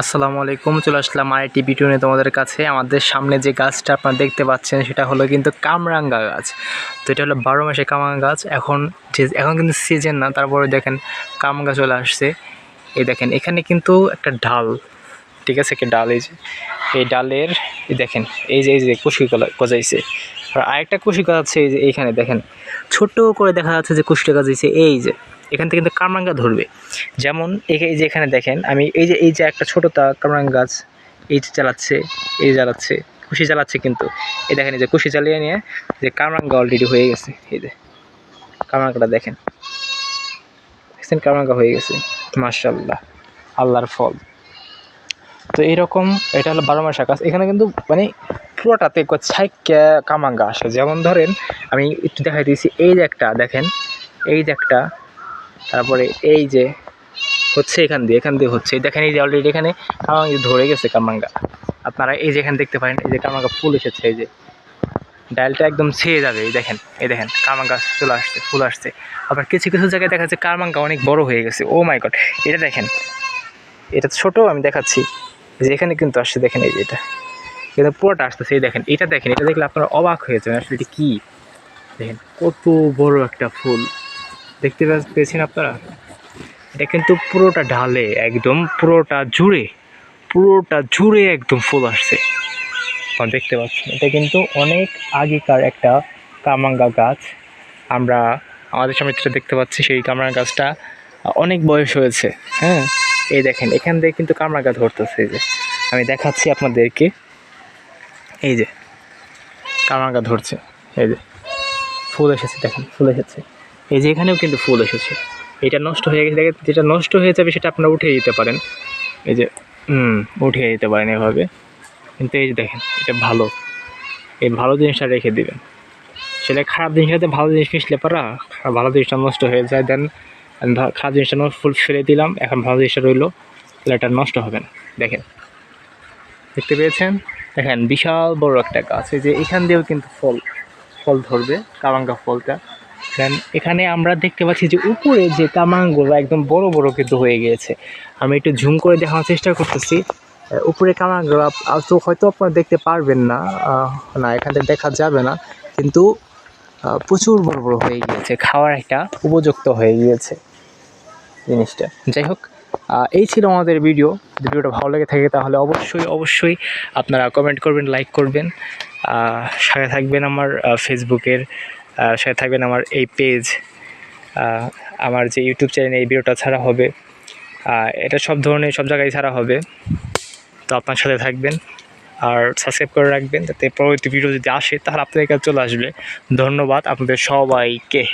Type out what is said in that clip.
আসসালামু আলাইকুম, চলে আসলাম আইটি নিয়ে তোমাদের কাছে। আমাদের সামনে যে গাছটা আপনারা দেখতে পাচ্ছেন, সেটা হলো কিন্তু কামরাঙ্গা গাছ। তো এটা হলো বারো মাসে কামরাঙ্গা গাছ। এখন যে, এখন কিন্তু সিজন না, তারপরে দেখেন কামরাঙ্গা চলে আসছে। এই দেখেন, এখানে কিন্তু একটা ডাল, ঠিক আছে, একটা ডাল এই যে, এই ডালের দেখেন, এই যে এই যে কুশি গজাইছে। আর আরেকটা কুশি গজাচ্ছে এই যে, এইখানে দেখেন। ছোট করে দেখা যাচ্ছে যে কুশিটা গজাইছে, এই যে। এখান থেকে কিন্তু কামরাঙ্গা ধরবে। যেমন এই যে এখানে দেখেন, আমি এই যে এই যে একটা ছোট তা কামরাঙ্গা গাছ, এই যে চালাচ্ছে এই জ্বালাচ্ছে, কুশি জ্বালাচ্ছে কিন্তু। এই দেখেন, এই যে কুশি চালিয়ে নিয়ে যে কামরাঙ্গা অলরেডি হয়ে গেছে। এই যে কামরাঙ্গাটা দেখেন। দেখছেন কামরাঙ্গা হয়ে গেছে? মার্শাল্লাহ আল্লাহর ফল। তো এইরকম, এটা হলো বারো মাসা গাছ। এখানে কিন্তু মানে পুরোটাতে ছাই কামাঙ্গা আসে। যেমন ধরেন, আমি একটু দেখাই দিয়েছি, এই যে একটা, দেখেন, এই যে একটা তারপরে এই যে হচ্ছে এখান দিয়ে এখান দিয়ে হচ্ছে। দেখেন এই যে অলরেডি এখানে কামাঙ্গা ধরে গেছে কামাঙ্গা আপনারা এই যে এখানে দেখতে পারেন, এই যে কামাঙ্গা ফুল এসেছে, এই যে ডালটা একদম ছেয়ে যাবে, এই দেখেন এই দেখেন কামাঙ্গা চলে আসছে, ফুল আসছে। আবার কিছু কিছু জায়গায় দেখা যাচ্ছে কামাঙ্গা অনেক বড় হয়ে গেছে। ও মাই গড এটা দেখেন, এটা ছোট আমি দেখাচ্ছি, যে এখানে কিন্তু আসছে, দেখেন এই যে এটা। কিন্তু পুরোটা আসতেছে, এই দেখেন, এটা দেখেন, এটা দেখলে আপনারা অবাক হয়ে যাবেন, আসলে এটা কী? দেখেন, কত বড় একটা ফুল। দেখতে পেয়েছেন আপনারা? এটা কিন্তু পুরোটা ঢালে, একদম পুরোটা জুড়ে পুরোটা জুড়ে একদম ফুল আসছে। দেখতে পাচ্ছেন, এটা কিন্তু অনেক আগেকার একটা কামাঙ্গা গাছ। আমরা, আমাদের সামনে যেটা দেখতে পাচ্ছি, সেই কামরাঙ্গা গাছটা অনেক বয়স হয়েছে হ্যাঁ? এই দেখেন, এখান থেকে কিন্তু কামরাঙ্গা ধরতেছে, এই যে। আমি দেখাচ্ছি আপনাদেরকে। এই যে কামরাঙ্গা ধরছে, এই যে। ফুল এসেছে, দেখেন, ফুল এসেছে। এই যে এখানেও কিন্তু ফুল এসেছে। এটা নষ্ট হয়ে গেছে, দেখেন, যেটা নষ্ট হয়ে যাবে সেটা আপনারা উঠিয়ে দিতে পারেন। এই যে, হুম, উঠিয়ে দিতে পারেন এভাবে। কিন্তু এই যে দেখেন, এটা ভালো। এই ভালো জিনিসটা রেখে দিবেন। সেটা খারাপ জিনিসের সাথে ভালো জিনিস মিশলে পারা ভালো জিনিসটা নষ্ট হয়ে যায়। দেন খারাপ জিনিসটা ফুল ফেলে দিলাম, এখন ভালো জিনিসটা রইল, তাহলে এটা নষ্ট হবে না। দেখেন, দেখতে পেয়েছেন? দেখেন, বিশাল বড় একটা গাছ। এই যে এখান দিয়েও কিন্তু ফল ফল ধরবে কামাঙ্গা ফলটা। দেন এখানে আমরা দেখতে পাচ্ছি যে উপরে যে কামাঙ্গুলো একদম বড় বড় কিন্তু হয়ে গিয়েছে। আমি একটু ঝুম করে দেখানোর চেষ্টা করতেছি। উপরে কামাঙ্গুলো তো হয়তো আপনারা দেখতে পারবেন না। না, এখান দেখা যাবে না। কিন্তু প্রচুর বড় বড় হয়ে গিয়েছে। খাওয়ার একটা উপযুক্ত হয়ে গিয়েছে জিনিসটা। যাই হোক এই ছিল আমাদের ভিডিও ভিডিওটা ভালো লেগে থাকে তাহলে অবশ্যই অবশ্যই আপনারা কমেন্ট করবেন লাইক করবেন। সাথে থাকবেন আমার ফেসবুকের সাথে থাকবেন আমার এই পেজ আমার যে ইউটিউব চ্যানেল এই ভিডিওটা ছাড়া হবে। এটা সব ধরনের, সব জায়গায় ছাড়া হবে। তো আপনার সাথে থাকবেন আর সাবস্ক্রাইব করে রাখবেন। যাতে পরবর্তী ভিডিও যদি আসে, তাহলে আপনাদের কাছে চলে আসবে। ধন্যবাদ আপনাদের সবাইকে।